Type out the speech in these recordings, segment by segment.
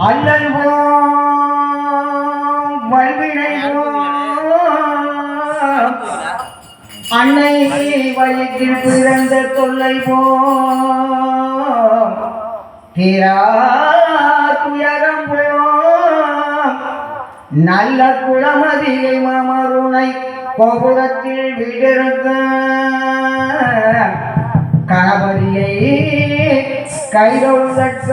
அல்லல் வல்வினை அன்னை வயிற்றில் பிறந்த தொல்லை போ துயரம் நல்ல குளமதியை மாமருணை கோபுரத்தில் விடிருக்க கணபதியை கைதொழுதற்ற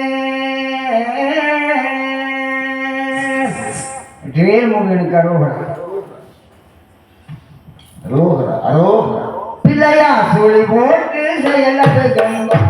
வேல்முகனுக்கு அரோகரா. அரோகரா அரோகரா. பிள்ளையா சுழி போட்டு கண்ட கண்ணினர்